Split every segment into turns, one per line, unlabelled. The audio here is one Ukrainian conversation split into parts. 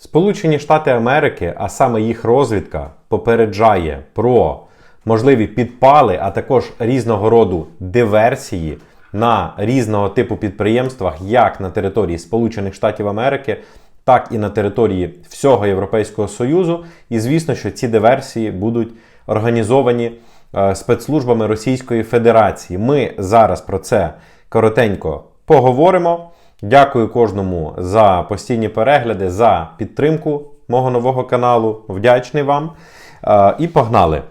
Сполучені Штати Америки, а саме їх розвідка, попереджає про можливі підпали, а також різного роду диверсії на різного типу підприємствах, як на території Сполучених Штатів Америки, так і на території всього Європейського Союзу. І звісно, що ці диверсії будуть організовані е, спецслужбами Російської Федерації. Ми зараз про це коротенько поговоримо. Дякую кожному за постійні перегляди, за підтримку мого нового каналу. Вдячний вам. Е, І погнали.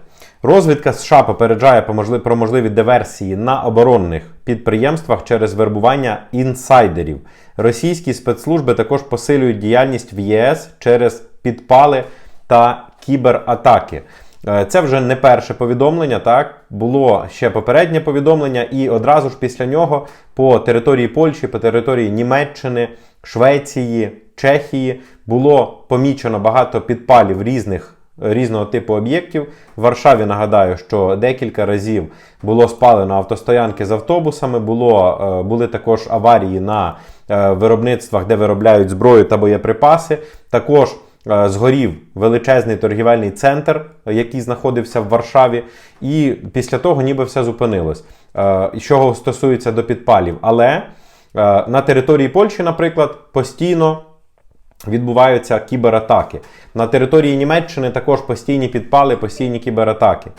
Розвідка США попереджає про можливі диверсії на оборонних підприємствах через вербування інсайдерів. Російські спецслужби також посилюють діяльність в ЄС через підпали та кібератаки. Е, Це вже не перше повідомлення. Так було ще попереднє повідомлення, і одразу ж після нього по території Польщі, по території Німеччини, Швеції, Чехії було помічено багато підпалів різних. Різного типу об'єктів. В Варшаві нагадаю, що декілька разів було спалено автостоянки з автобусами, було, е, були також аварії на е, виробництвах, де виробляють зброю та боєприпаси. Також згорів величезний торгівельний центр, е, який знаходився в Варшаві, і після того ніби все зупинилось. Е, Що стосується до підпалів, але е, на території Польщі, наприклад, постійно відбуваються кібератаки. На території Німеччини також постійні підпали, постійні кібератаки.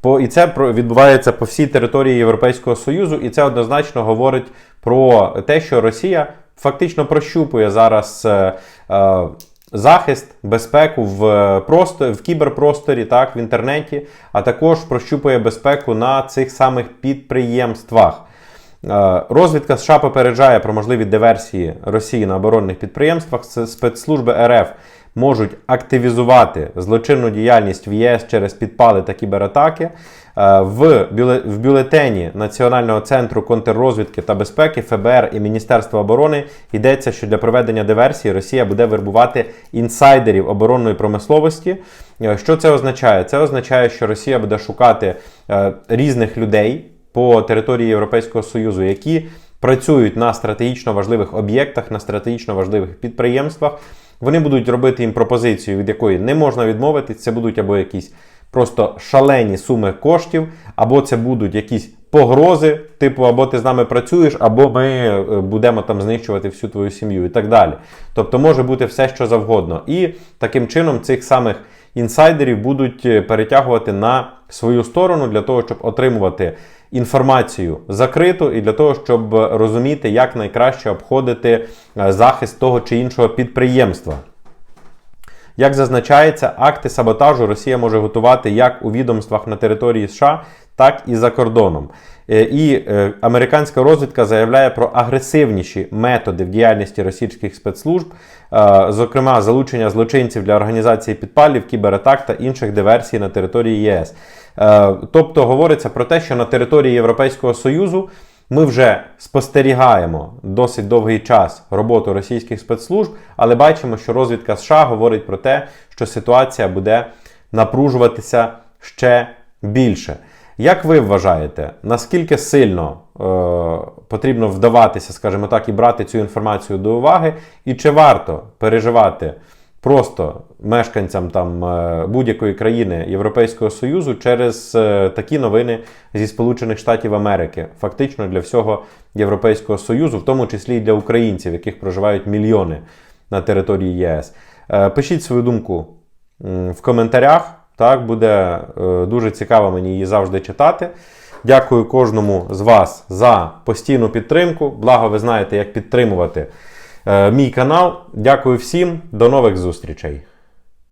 По, і це відбувається по всій території Європейського Союзу, і це однозначно говорить про те, що Росія фактично прощупує зараз е, е, захист, безпеку в, е, просто, в кіберпросторі, так, в інтернеті, а також прощупує безпеку на цих самих підприємствах. Е, Розвідка США попереджає про можливі диверсії Росії на оборонних підприємствах. Спецслужби РФ можуть активізувати злочинну діяльність в ЄС через підпали та кібератаки. Е, В, бюле- в бюлетені Національного центру контррозвідки та безпеки ФБР і Міністерства оборони йдеться, що для проведення диверсії Росія буде вербувати інсайдерів оборонної промисловості. Е, Що це означає? Це означає, що Росія буде шукати е, різних людей по території Європейського Союзу, які працюють на стратегічно важливих об'єктах, на стратегічно важливих підприємствах. Вони будуть робити їм пропозицію, від якої не можна відмовитись. Це будуть або якісь просто шалені суми коштів, або це будуть якісь погрози, типу, або ти з нами працюєш, або ми е, будемо там знищувати всю твою сім'ю і так далі. Тобто може бути все, що завгодно. І таким чином цих самих інсайдерів будуть е, перетягувати на свою сторону для того, щоб отримувати інформацію закриту і для того, щоб розуміти, як найкраще обходити е, захист того чи іншого підприємства. Як зазначається, акти саботажу Росія може готувати як у відомствах на території США, так і за кордоном. Е, І е, американська розвідка заявляє про агресивніші методи в діяльності російських спецслужб, е, зокрема залучення злочинців для організації підпалів, кібератак та інших диверсій на території ЄС. Тобто говориться про те, що на території Європейського Союзу ми вже спостерігаємо досить довгий час роботу російських спецслужб, але бачимо, що розвідка США говорить про те, що ситуація буде напружуватися ще більше. Як ви вважаєте, наскільки сильно е, потрібно вдаватися, скажімо так, і брати цю інформацію до уваги, і чи варто переживати просто мешканцям там е, будь-якої країни Європейського Союзу через е, такі новини зі Сполучених Штатів Америки, фактично для всього Європейського Союзу, в тому числі і для українців, яких проживають мільйони на території ЄС. Е, Пишіть свою думку в коментарях. Так, буде е, дуже цікаво мені її завжди читати. Дякую кожному з вас за постійну підтримку. Благо, ви знаєте, як підтримувати е, мій канал. Дякую всім, до нових зустрічей.